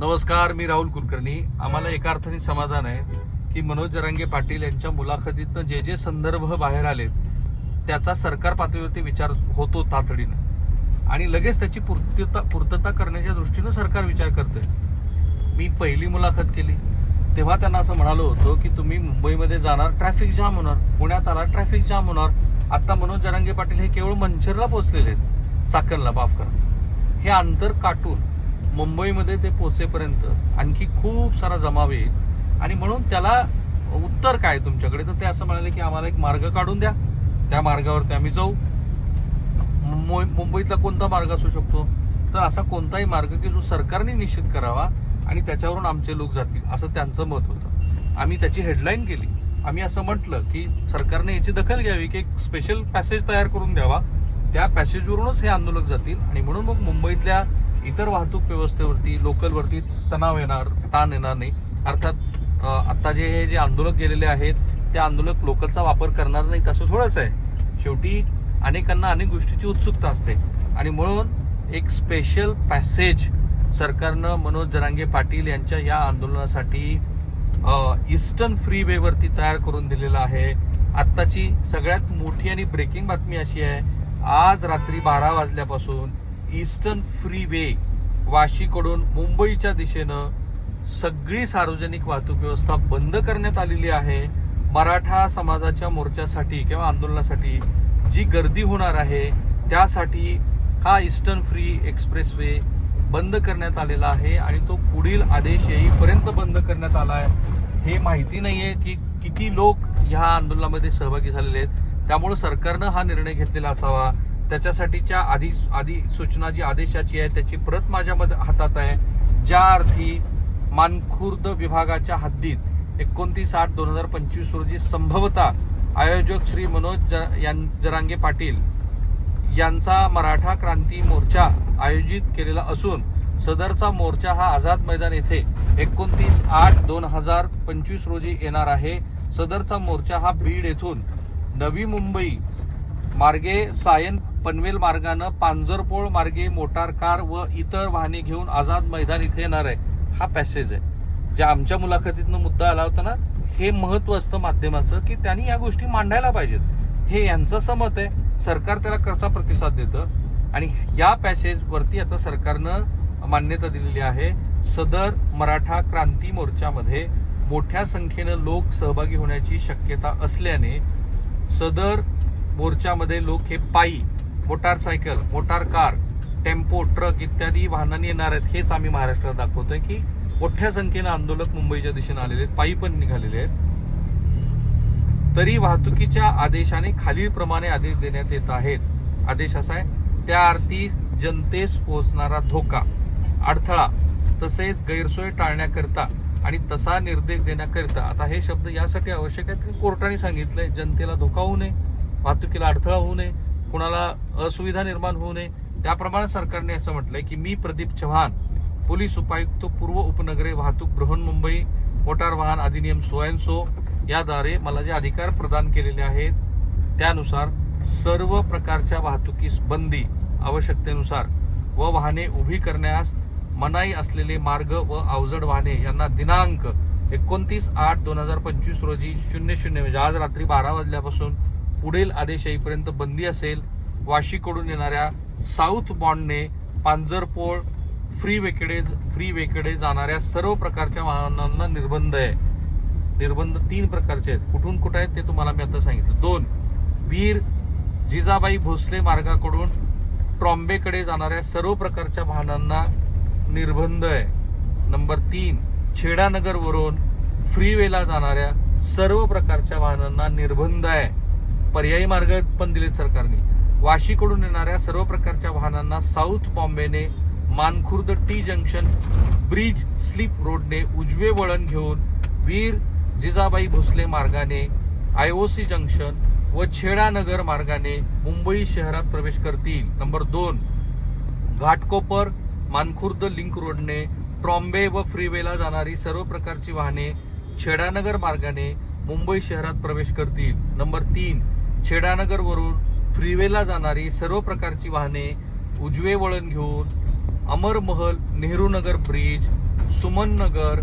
नमस्कार मी राहुल कुलकर्णी. आम्हाला एका अर्थाने समाधान आहे की मनोज जरांगे पाटील यांच्या मुलाखतीतनं जे जे संदर्भ बाहेर आलेत त्याचा सरकार पातळीवरती विचार होतो तातडीनं. आणि लगेच त्याची पूर्तता पूर्तता करण्याच्या दृष्टीनं सरकार विचार करतंय. मी पहिली मुलाखत केली. तेव्हा त्यांना असं म्हणालो होतो की तुम्ही मुंबईमध्ये जाणार ट्रॅफिक जाम होणार पुण्यात आला ट्रॅफिक जाम होणार. आत्ता मनोज जरांगे पाटील हे केवळ मंचरला पोहोचलेले आहेत. चाकणला बाफ करा. हे अंतर काटून मुंबईमध्ये ते पोचेपर्यंत आणखी खूप सारा जमाव येईल. आणि म्हणून त्याला उत्तर काय तुमच्याकडे? तर ते असं म्हणाले की आम्हाला एक मार्ग काढून द्या. त्या मार्गावरती आम्ही जाऊ. मुंबईतला कोणता मार्ग असू शकतो? तर असा कोणताही मार्ग की जो सरकारने निश्चित करावा आणि त्याच्यावरून आमचे लोक जातील असं त्यांचं मत होतं. आम्ही त्याची हेडलाईन केली. आम्ही असं म्हटलं की सरकारने याची दखल घ्यावी की एक स्पेशल पॅसेज तयार करून द्यावा. त्या पॅसेजवरूनच हे आंदोलक जातील आणि म्हणून मग मुंबईतल्या इतर वाहतूक व्यवस्थेवरती लोकलवरती तणाव येणार ताण येणार नाही. अर्थात आत्ता जे हे जे आंदोलक गेलेले आहेत ते आंदोलक लोकलचा वापर करणार नाहीत असं थोडंच आहे. शेवटी अनेकांना अनेक गोष्टीची उत्सुकता असते. आणि म्हणून एक स्पेशल पॅसेज सरकारनं मनोज जरांगे पाटील यांच्या या आंदोलनासाठी ईस्टर्न फ्री तयार करून दिलेला आहे. आत्ताची सगळ्यात मोठी आणि ब्रेकिंग बातमी अशी आहे. आज रात्री बारा वाजल्यापासून ईस्टर्न फ्री वे वाशीकडून मुंबईच्या दिशेनं सगळी सार्वजनिक वाहतूक व्यवस्था बंद करण्यात आलेली आहे. मराठा समाजाच्या मोर्चासाठी किंवा आंदोलनासाठी जी गर्दी होणार आहे त्यासाठी हा ईस्टर्न फ्री एक्सप्रेस वे बंद करण्यात आलेला आहे आणि तो पुढील आदेश येईपर्यंत बंद करण्यात आला आहे. हे माहिती नाही आहे की किती लोक ह्या आंदोलनामध्ये सहभागी झालेले आहेत. त्यामुळं सरकारनं हा निर्णय घेतलेला असावा. त्याच्यासाठीच्या आधी आधी सूचना जी आदेशाची आहे त्याची प्रत माझ्या हातात आहे. ज्या अर्थी मानखुर्द विभागाच्या हद्दीत एकोणतीस आठ दोन हजार पंचवीस रोजी संभवतः आयोजक श्री मनोज ज- यां- जरांगे पाटील यांचा मराठा क्रांती मोर्चा आयोजित केलेला असून सदरचा मोर्चा हा आझाद मैदान येथे एकोणतीस आठ दोन हजार पंचवीस रोजी येणार आहे. सदरचा मोर्चा हा बीड येथून नवी मुंबई मार्गे सायन पनवेल मार्गानं पांजरपोळ मार्गे मोटार कार व इतर वाहने घेऊन आझाद मैदान इथे येणार आहे. हा पॅसेज आहे. ज्या आमच्या मुलाखतीतनं मुद्दा आला होता ना हे महत्त्व असतं माध्यमाचं की त्यांनी या गोष्टी मांडायला पाहिजेत. हे यांचं समत आहे. सरकार त्याला कसा प्रतिसाद देतं? आणि या पॅसेजवरती आता सरकारनं मान्यता दिलेली आहे. सदर मराठा क्रांती मोर्चामध्ये मोठ्या संख्येनं लोक सहभागी होण्याची शक्यता असल्याने सदर मोर्चामध्ये लोक हे पायी motorcycle motor car tempo truck इत्यादी वाहनांनी येणार आहेत. हेच आम्ही महाराष्ट्रात दाखवतोय की मोठ्या संख्येनं आंदोलक मुंबईच्या दिशेने आलेले आहेत. पायी पण निघालेले आहेत. तरी वाहतुकीच्या आदेशाने खालीलप्रमाणे आदेश देण्यात येत आहेत. आदेश असा आहे त्या अर्थी जनतेस पोहोचणारा धोका अडथळा तसेच गैरसोय टाळण्याकरिता आणि तसा निर्देश देण्याकरिता. आता हे शब्द यासाठी आवश्यक आहेत की कोर्टाने सांगितलंय जनतेला धोका होऊ नये. वाहतुकीला अडथळा होऊ नये कुणाला असुविधा निर्माण होऊ नये. त्याप्रमाणे सरकारने असं म्हटलंय की मी प्रदीप चव्हाण पोलीस उपायुक्त पूर्व उपनगरे वाहतूक बृहन्मुंबई मोटार वाहन अधिनियम सोयनसो याद्वारे मला जे अधिकार प्रदान केलेले आहेत त्यानुसार सर्व प्रकारच्या वाहतुकीस बंदी आवश्यकतेनुसार व वाहने उभी करण्यास मनाई असलेले मार्ग व अवजड वाहने यांना दिनांक एकोणतीस आठ दोन हजार पंचवीस रोजी शून्य शून्य म्हणजे आज रात्री बारा वाजल्यापासून पुढील आदेश येईपर्यंत बंदी असेल वाशीकडून येणाऱ्या साऊथ बॉन्डने पांजरपोळ फ्री वेकडे फ्री वेकडे जाणाऱ्या सर्व प्रकारच्या वाहनांना निर्बंध आहे. निर्बंध तीन प्रकारचे आहेत. कुठून कुठं आहेत ते तुम्हाला मी आता सांगितलं. दोन वीर जिजाबाई भोसले मार्गाकडून ट्रॉम्बेकडे जाणाऱ्या सर्व प्रकारच्या वाहनांना निर्बंध आहे. नंबर तीन छेडानगरवरून फ्रीवेला जाणाऱ्या सर्व प्रकारच्या वाहनांना निर्बंध आहे. पर्यायी मार्ग पण दिलेत सरकारने. वाशीकडून येणाऱ्या सर्व प्रकारच्या वाहनांना south बॉम्बेने Mankhurd T junction bridge slip रोडने उजवे वळण घेऊन वीर जिजाबाई भोसले मार्गाने आयओसी जंक्शन व छेडानगर मार्गाने मुंबई शहरात प्रवेश करतील. नंबर दोन घाटकोपर मानखुर्द लिंक रोडने ट्रॉम्बे व फ्रीवेला जाणारी सर्व प्रकारची वाहने छेडानगर मार्गाने मुंबई शहरात प्रवेश करतील. नंबर तीन छेडानगर वरून फ्रीवेला जाणारी सर्व प्रकारची वाहने उजवे वळण घेऊन अमरमहल नेहरू नगर ब्रिज सुमन नगर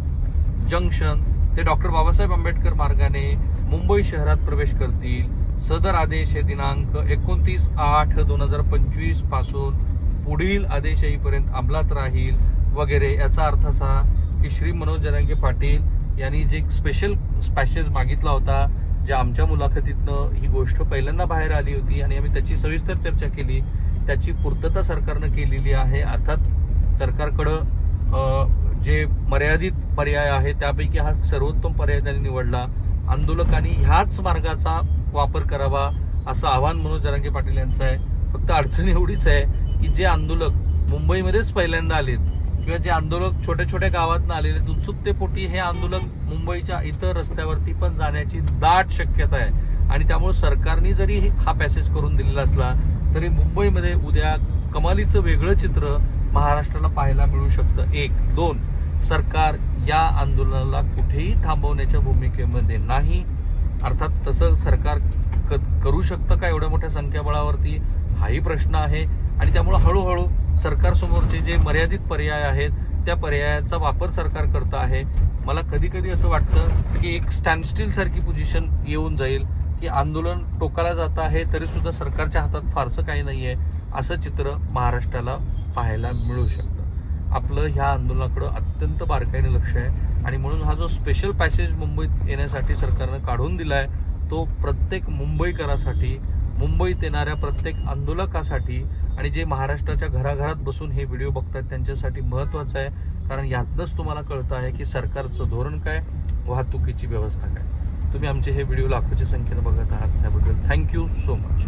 जंक्शन ते डॉक्टर बाबासाहेब आंबेडकर मार्गाने मुंबई शहरात प्रवेश करतील. सदर आदेश हे दिनांक एकोणतीस आठ दोन हजार पंचवीसपासून पुढील आदेश येईपर्यंत अंमलात राहील वगैरे याचा अर्थ असा की श्री मनोज जरांगे पाटील यांनी जे स्पेशल पॅसेज मागितला होता जे आमच्या मुलाखतीतनं ही गोष्ट पहिल्यांदा बाहेर आली होती आणि आम्ही त्याची सविस्तर चर्चा केली त्याची पूर्तता सरकारनं केलेली आहे अर्थात सरकारकडं जे मर्यादित पर्याय आहे त्यापैकी हा सर्वोत्तम पर्याय त्यांनी निवडला. आंदोलकांनी ह्याच मार्गाचा वापर करावा असं आव्हान मनोज जरांगे पाटील यांचं आहे. फक्त अडचण एवढीच आहे की जे आंदोलक मुंबईमध्येच पहिल्यांदा आलेत किंवा जे आंदोलक छोट्या छोट्या गावातून आलेले आहेत, उत्सुकतेपोटी हे आंदोलक मुंबईच्या इतर रस्त्यावरती पण जाण्याची दाट शक्यता आहे. आणि त्यामुळे सरकारने जरी हा पॅसेज करून दिलेला असला तरी मुंबईमध्ये उद्या कमालीचं वेगळं चित्र महाराष्ट्राला पाहायला मिळू शकतं. एक दोन सरकार या आंदोलनाला कुठेही थांबवण्याच्या भूमिकेमध्ये नाही. अर्थात तसं सरकार क- करू शकतं का एवढ्या मोठ्या संख्याबळावरती? हाही प्रश्न आहे. आणि त्यामुळं हळूहळू सरकारसमोरचे जे मर्यादित पर्याय आहेत त्या पर्यायाचा वापर सरकार करत आहे. मला कधी कधी असं वाटतं की एक स्टँडस्टील सारखी पोझिशन येऊन जाईल की आंदोलन टोकाला जात आहे तरी सुद्धा सरकारच्या हातात फारसं काही नाही आहे असं चित्र महाराष्ट्राला पाहायला मिळू शकतं. आपलं ह्या आंदोलनाकडं अत्यंत बारकाईने लक्ष आहे आणि म्हणून हा जो स्पेशल पॅसेज मुंबईत येण्यासाठी सरकारनं काढून दिला आहे तो प्रत्येक मुंबईकरासाठी मुंबईत येणाऱ्या प्रत्येक आंदोलकासाठी आणि जे महाराष्ट्राच्या घराघरात बसून हे व्हिडिओ बघतात त्यांच्यासाठी महत्त्वाचं आहे. कारण यातनंच तुम्हाला कळतं आहे की सरकारचं धोरण काय वाहतुकीची व्यवस्था काय. तुम्ही आमचे हे व्हिडिओ लाखोच्या संख्येनं बघत आहात. त्याबद्दल थँक्यू सो मच.